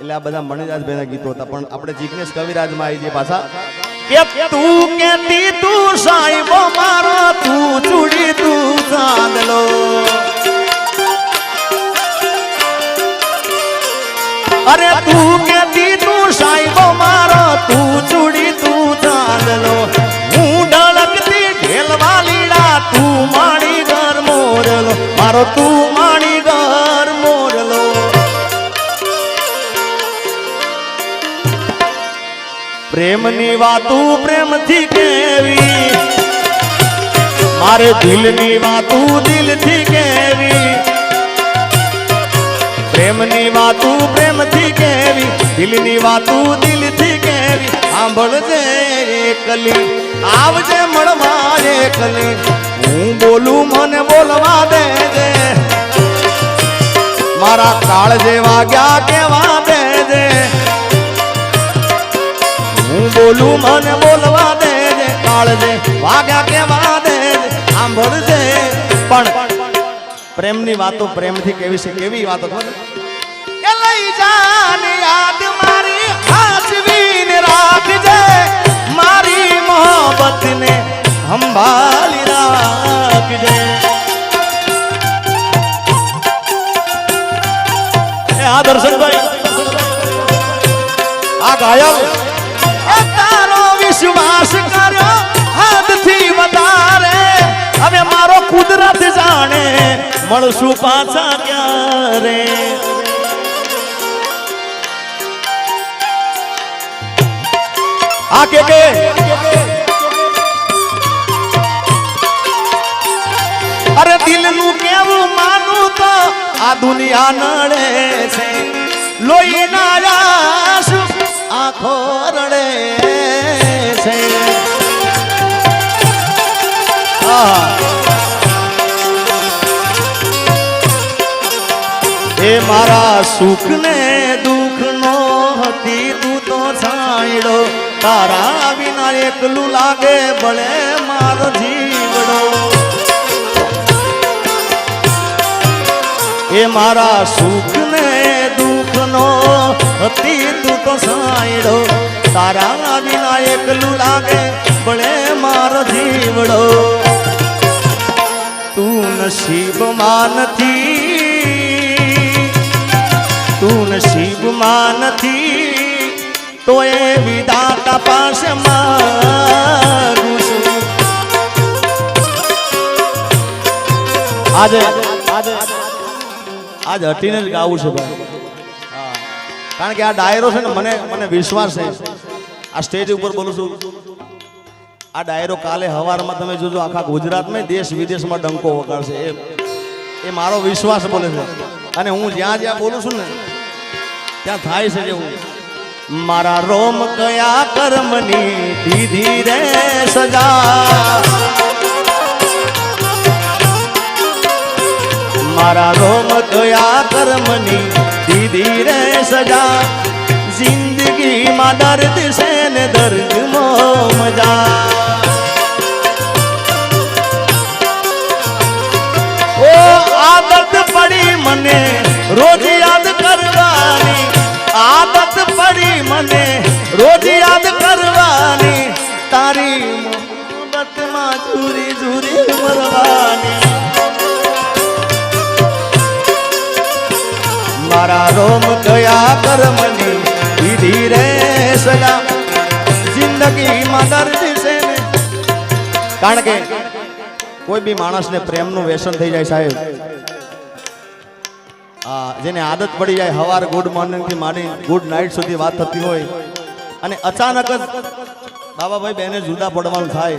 એટલે આ બધા મણિદાસભાઈના ગીતો હતા. પણ આપણે જિગ્નેશ કવિરાજમાં આવી જઈએ પાછા. કે તું કેતી તું સાહેબો મારો, તું ચૂડી તું સાંદલો. અરે તું કેતી તું સાહેબો મારો, તું ચૂડી તું સાંદલો. હું ઢળકતી ઢેલવા લીડા તું માણી ઘર મોરલો. મારો તું પ્રેમની વાતું પ્રેમથી કેવી? મારે દિલની વાતું દિલથી કેવી? પ્રેમની વાતું પ્રેમથી કેવી? દિલની વાતું દિલથી કેવી? સાંભળજે કલી, આવજે મળવા એકલી હું બોલું, મને બોલવા દેજે. મારા કાળ જેવા ગયા, કેવા દેજે બોલું મને બોલવા કાળ જે વાગ્યા કેવા દે સાંભળજે. પણ પ્રેમની વાતો પ્રેમથી કેવી છે, કેવી વાતો ખબર લઈ જાન યાદ મારી, હાસવીને રાખજે. મારી મોહબ્બતને સંભાળી રાખજે. આ દર્શનભાઈ. આ ગાયક એ તારો વિશ્વાસ કર્યો હાથથી વધારે. હવે મારો કુદરત જાણે, મળશું પાછા ક્યારે? આ કે કે? અરે દિલનું કેવું માનું તો આ દુનિયા નડે છે. લોહીના આંસુ મારા સુખ ને દુઃખ નો હતી તું તો છાંયડો. તારા વિના એકલું લાગે ભલે મારો જીવડો. એ મારા સુખ ને દુઃખ નો હતી તું તો સાંયડો તારા વિના એકલું લાગે ભલે મારો જીવડો. તું નસીબમાં નથી તું નસીબમાં નથી તો એ વિદાતા પાસે માગું છું આજે આજે, આજ હટીને જ ગાવું છું ભાઈ. કારણ કે આ ડાયરો છે ને, મને મને વિશ્વાસ છે. આ સ્ટેજ ઉપર બોલું છું. આ ડાયરો કાલે હવારમાં તમે જોજો, આખા ગુજરાતમાં દેશ વિદેશમાં ડંકો વગાડશે. એ એ મારો વિશ્વાસ બોલે છે. અને હું જ્યાં જ્યાં બોલું છું ને ત્યાં થાય છે જેવું મારા રોમ કયા કર્મની દીધી રે સજા? મારા રોમ કયા કર્મની દીધી રે સજા? જિંદગીમાં દર્દ છે ને દર્દ મો મજા. રોમ કયા કર્મની દીધી રે સજા. જિંદગીમાં દર્દ છે કારણ કે કોઈ બી માણસને પ્રેમનું વ્યસન થઈ જાય સાહેબ. જેને આદત પડી જાય હવાર ગુડ મોર્નિંગથી માંડી ગુડ નાઇટ સુધી વાત થતી હોય. અને અચાનક જ બાબાભાઈ બેને જુદા પડવાનું થાય.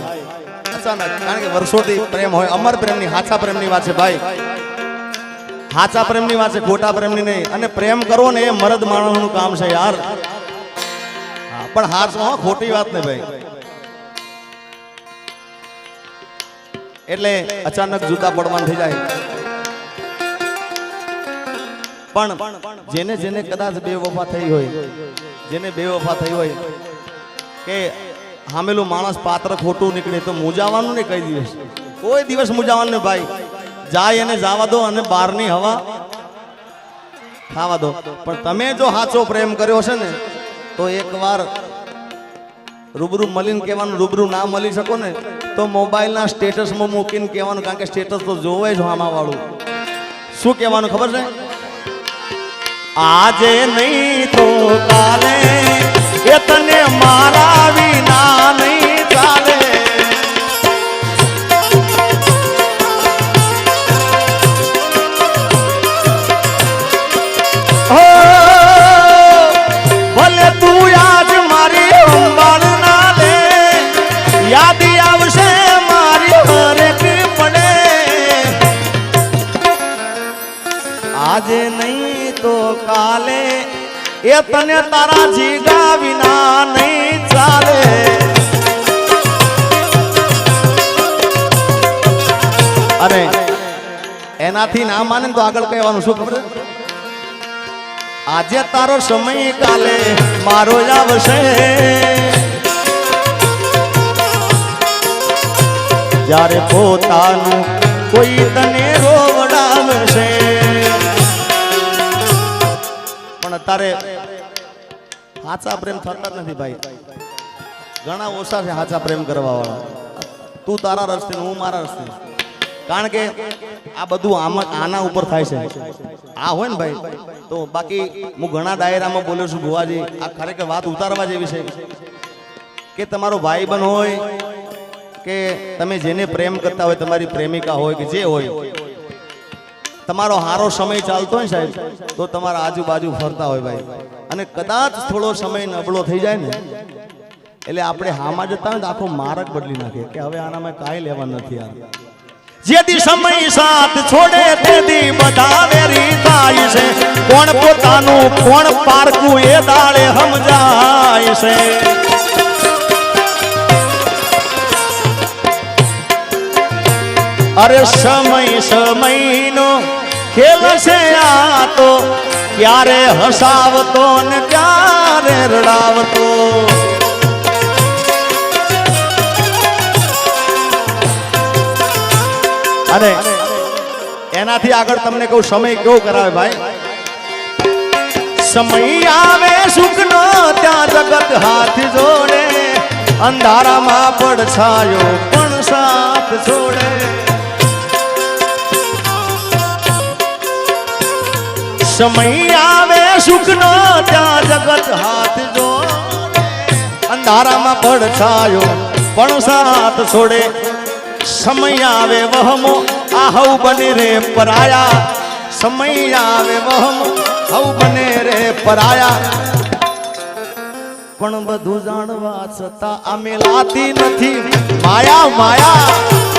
અચાનક, કારણ કે વર્ષોથી પ્રેમ હોય, અમર પ્રેમની હાચા પ્રેમની વાત છે ભાઈ. હાચા પ્રેમની વાત છે, ખોટા પ્રેમની નહીં. અને પ્રેમ કરો ને એ મરદ માણસનું કામ છે યાર. પણ હાચો હા, ખોટી વાત ને ભાઈ. એટલે અચાનક જૂતા પડવાનું થઈ જાય. પણ જેને જેને કદાચ બે વફા થઈ હોય, જેને બે વફા થઈ હોય, કે હામેલું માણસ પાત્ર ખોટું નીકળે તો મૂજાવાનું ને કઈ દિવસ? કોઈ દિવસ મૂજાવાનું ને ભાઈ. જાય એને જવા દો અને બહારની હવા ખાવા દો. પણ તમે જો સાચો પ્રેમ કર્યો છે ને, તો એકવાર રૂબરૂ મળીને કહેવાનું, રૂબરૂ ના મળી શકો ને, તો મોબાઈલના સ્ટેટસમાં મૂકીને કહેવાનું, કારણ કે સ્ટેટસ તો જોવે જ આમાં વાળું શું કહેવાનું ખબર છે? આજે નહીં તો કાલે, એ તને મારા વિના નહીં ચાલે. આજે નહીં તો કાલે. એ તને તારા જીગા વિના નહીં ચાલે. અને એનાથી ના માને તો આગળ કહેવાનું શું ખબર આજે તારો સમય કાલે મારો જ આવશે. જ્યારે પોતાનું કોઈ તને રોવડાવશે અત્યારે સાચા પ્રેમ થતા જ નથી ભાઈ. ઘણા ઓછા છે સાચા પ્રેમ કરવા વાળા તું તારા રસ્તે હું મારા રસ્તે. કારણ કે આ બધું આમાં આના ઉપર થાય છે. આ હોય ને ભાઈ, તો બાકી હું ઘણા ડાયરામાં બોલ્યો છું, ભુવાજી, આ ખરેખર વાત ઉતારવા જેવી છે. કે તમારો ભાઈબંધ હોય કે તમે જેને પ્રેમ કરતા હોય, તમારી પ્રેમિકા હોય કે જે હોય તમારો હારો સમય ચાલતો હોય સાહેબ, તો તમારા આજુબાજુ ફરતા હોય ભાઈ. અને કદાચ થોડો સમય નબળો થઈ જાય ને, એટલે આપણે હામાં જતા હોય આખો માર્ગ બદલી નાખે કે હવે આનામાં કાંઈ લેવા નથી આ જેથી સમય સાથ છોડે તેથી બધા વેરી છે. કોણ પોતાનું, કોણ પારકું એ દાળે સમજાય છે. અરે સમય, સમયનો ખેલ છે આ તો, ક્યારે હસાવતો ને ક્યારે રડાવતો? અને એનાથી આગળ તમને કહું, સમય કેવો કરાવે ભાઈ? સમય આવે સુખનો, ત્યાં જગત હાથ જોડે. અંધારામાં પડછાયો પણ સાથ છોડે. સમય આવે, સુખનો ત્યાં જગત હાથ જો અંધારામાં પડછાયો, પણ સાથ છોડે. સમય આવે, વહમો આ હવ બને રે પરાયા. સમય આવે, વહમો હવ બને રે પરાયા. પણ બધું જાણવા છતાં આ મેલાતી નથી. માયા માયા.